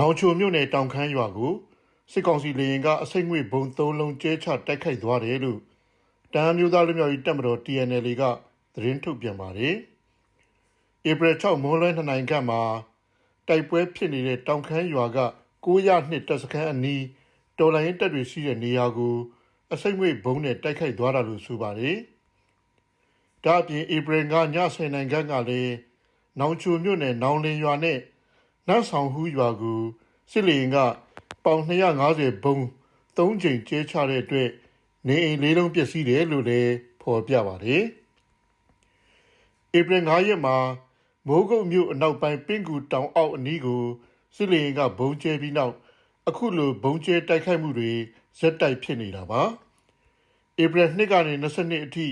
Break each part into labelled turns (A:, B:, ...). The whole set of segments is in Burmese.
A: နောင်ချိုမြို့နယ်တောင်ခမ်းရွာကိုစစ်ကောင်စီလေရင်ကအစိတ်ငွေဘုံသုံးလုံးကျဲချတိုက်ခိုက်သွားတယ်လို့တန်မျိုးသားလူမျိုးရေးတပ်မတော် TNL ကသတင်းထုတ်ပြန်ပါတယ်။ဧပြီ6မိုးလွဲ2နိုင်ခန့်မှာတိုက်ပွဲဖြစ်နေတဲ့တောင်ခမ်းရွာက900နှစ်တပ်စခန်းအနီးတော်လိုင်းတပ်တွေရှိတဲ့နေရာကိုအစိတ်ငွေဘုံနဲ့တိုက်ခိုက်သွားတာလို့ဆိုပါတယ်။ဒါ့အပြင်ဧပြီကည10နိုင်ခန့်ကလည်းနောင်ချိုမြို့နယ်နောင်လင်ရွာနဲ့ နတ်ဆောင်ဟူးရွာကိုစစ်လေရင်ကပေါင်250ဘုံ၃ချိန်ကျဲချတဲ့အတွက်နေအိမ်လေးလုံးပျက်စီးတယ်လို့လည်းဖော်ပြပါတယ်။ဧပြီ9ရက်မှာမိုးကုတ်မြို့အနောက်ပိုင်းပင်ကူတောင်အောက်အနီးကိုစစ်လေရင်ကဘုံကျဲပြီးနောက်အခုလိုဘုံကျဲတိုက်ခိုက်မှုတွေဇက်တိုက်ဖြစ်နေတာပါ။ဧပြီ2ကနေ22အထိ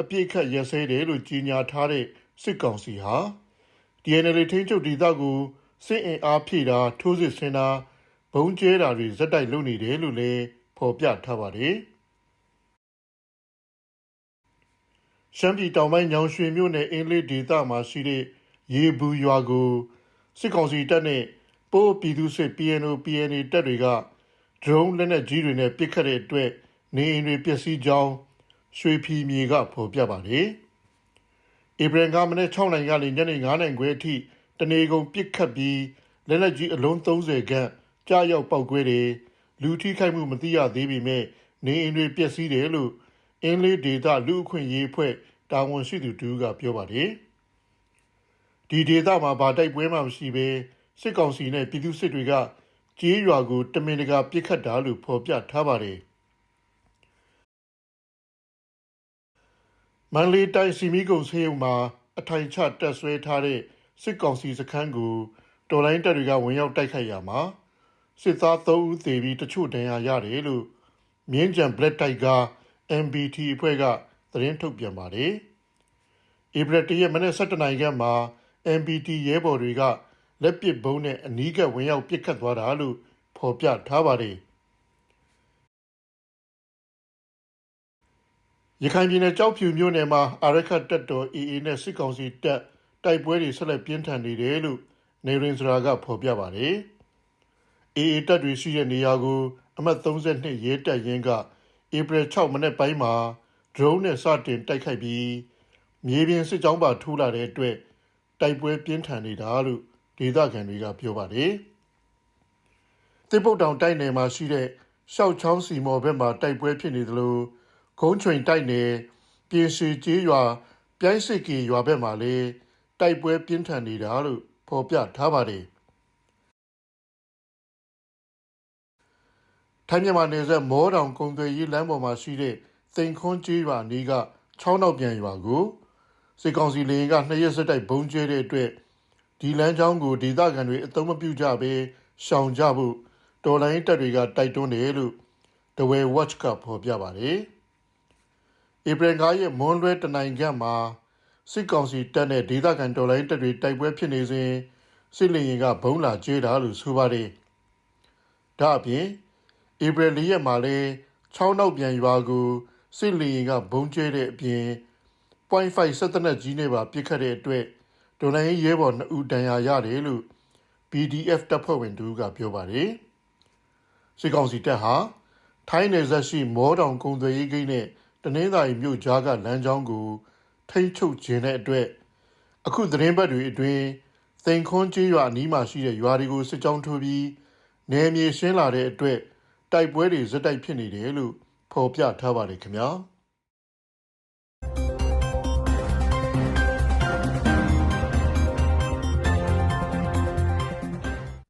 A: အပြည့်ခတ်ရစဲတယ်လို့ကြေညာထားတဲ့စစ်ကောင်စီဟာ DNL ထိန်းချုပ်ဒေသကို စစ်အင်အားဖြည့်တာထိုးစစ်ဆင်တာဘုံကျဲတာတွေဇက်တိုက်လုပ်နေတယ်လို့လည်းဖော်ပြထားပါတယ်။ရှမ်းပြည်တောင်ပိုင်းညောင်ရွှေမြို့နယ်အင်းလေးဒေသမှာရှိတဲ့ရေဘူးရွာကိုစစ်ကောင်စီတပ်နဲ့ပိုးပြည်သူစစ် PNO PNA တပ်တွေကဒရုန်းလက်နက်ကြီးတွေနဲ့ပစ်ခတ်တဲ့အတွက်နေအိမ်တွေပျက်စီးကြောင်းရွှေဖီမြေကဖော်ပြပါတယ်။ဧပြီကမနေ့6နိုင်ကနေညနေ9နိုင်ခွဲအထိ တနေကုန်ပစ်ခတ်ပြီးလက်လက်ကြီးအလုံး30ခန့်ကြားရောက်ပောက်ကွဲတယ်လူထိခိုက်မှုမသိရသေးပေမဲ့နေအိမ်တွေပျက်စီးတယ်လို့အင်းလေးဒေတာလူအခွင့်ရေးဖွဲ့တာဝန်ရှိသူတူကပြောပါတယ်ဒီဒေတာမှာဗာတိုက်ပွဲမှမရှိဘဲစစ်ကောင်စီနဲ့ပြည်သူစစ်တွေကကြေးရွာကိုတမင်တကာပြစ်ခတ်တာလို့ဖော်ပြထားပါတယ်မန္တလေးတိုင်းစီမီကုံဆေးရုံမှာအထိုင်ချတက်ဆွဲထားတဲ့ စစ်ကောင်စီစခန်းကိုတော်လိုင်းတပ်တွေကဝင်ရောက်တိုက်ခိုက်ရမှာစစ်သား3ဦးသေပြီးတချို့ဒဏ်ရာရတယ်လို့မြင်းကြံ Black Tiger MBT အဖွဲ့ကသတင်းထုတ်ပြန်ပါတယ်။ဧပြီတရက်မနေ့7နိုင်ခန့်မှာ MBT ရဲဘော်တွေကလက်ပစ်ဘုံနဲ့အနီးကပ်ဝင်ရောက်ပစ်ခတ်သွားတာလို့ဖော်ပြထားပါတယ်။ရခိုင်ပြည်နယ်ကြောက်ဖြူမြို့နယ်မှာအာရခတ်တပ်တော် AA နဲ့စစ်ကောင်စီတပ် တိုက်ပွဲတွေဆက်လက်ပြင်းထန်နေတယ်လို့နေရင်စရာကဖော်ပြပါတယ်။ AA တပ်တွေရှိတဲ့နေရာကို အမှတ်32ရဲတပ်ရင်းကဧပြီ6မနေ့ပိုင်းမှာ drone နဲ့စတင်တိုက်ခိုက်ပြီးမြေပြင်စစ်ကြောင်းပါထိုးလာတဲ့အတွက်တိုက်ပွဲပြင်းထန်နေတာလို့ဒေသခံတွေကပြောပါတယ်။တစ်ပုတ်တောင်တိုက်နယ်မှာရှိတဲ့ရှောက်ချောင်းစီမော်ဘက်မှာတိုက်ပွဲဖြစ်နေသလိုဂုံးချွင်တိုက်နယ်ပြင်စီကျေးရွာပြိုင်းစစ်ကီရွာဘက်မှာလည်း တိုက်ပွဲပြင်းထန်နေတာလို့ဖော်ပြထားပါတယ်။ထိုင်းမြန်မာနယ်စပ်မောတောင်ကုန်းသွယ်ရေးလမ်းပေါ်မှာရှိတဲ့သိန်ခွန်းကျေးရွာနီးကချောင်းနောက်ပြန်ရွာကိုစစ်ကောင်စီလေရင်ကနှစ်ရက်ဆက်တိုက်ဘုံကျဲတဲ့အတွက်ဒီလမ်းကြောင်းကိုဒေသခံတွေအသုံးမပြုကြဘဲရှောင်ကြဖို့တော်လိုင်းတပ်တွေကတိုက်တွန်းတယ်လို့တဝဲ watch ကဖော်ပြပါတယ်။ဧပြီ9ရက်မွန်းလွဲတနိုင်ခန့်မှာ စစ်ကောင်စီတပ်နဲ့ဒေသခံတော်လိုင်းတပ်တွေတိုက်ပွဲဖြစ်နေစဉ်စစ်လေရင်ကဘုံလာကျဲတာလို့ဆိုပါတယ်။ဒါအပြင်ဧပြီ၄ရက်မှာလည်းချောင်းနောက်ပြန်ရွာကိုစစ်လေရင်ကဘုံကျဲတဲ့အပြင် .5 စက်တနက်ကြီးနဲ့ပါပစ်ခတ်တဲ့အတွက်ဒေါ်လာရေးရဲဘော်2ဦးဒဏ်ရာရတယ်လို့ PDF တပ်ဖွဲ့ဝင်တူကပြောပါတယ်။စစ်ကောင်စီတပ်ဟာထိုင်းနယ်စပ်ရှိမောတောင်ကုန်းသွယ်ရေးဂိတ်နဲ့တနင်္သာရီမြို့ကြားကလမ်းကြောင်းကို ထိမ့်ချုပ်ခြင်းတဲ့အတွက်အခုသတင်းပတ်တွေအတွင်းသိန်ခွန်းကျေးရွာအနီးမှာရှိတဲ့ရွာတွေကိုစစ်ကြောင်းထိုးပြီးနယ်မြေရှင်းလာတဲ့အတွက်တိုက်ပွဲတွေဇက်တိုက်ဖြစ်နေတယ်လို့ဖော်ပြထားပါတယ်ခင်ဗျာ။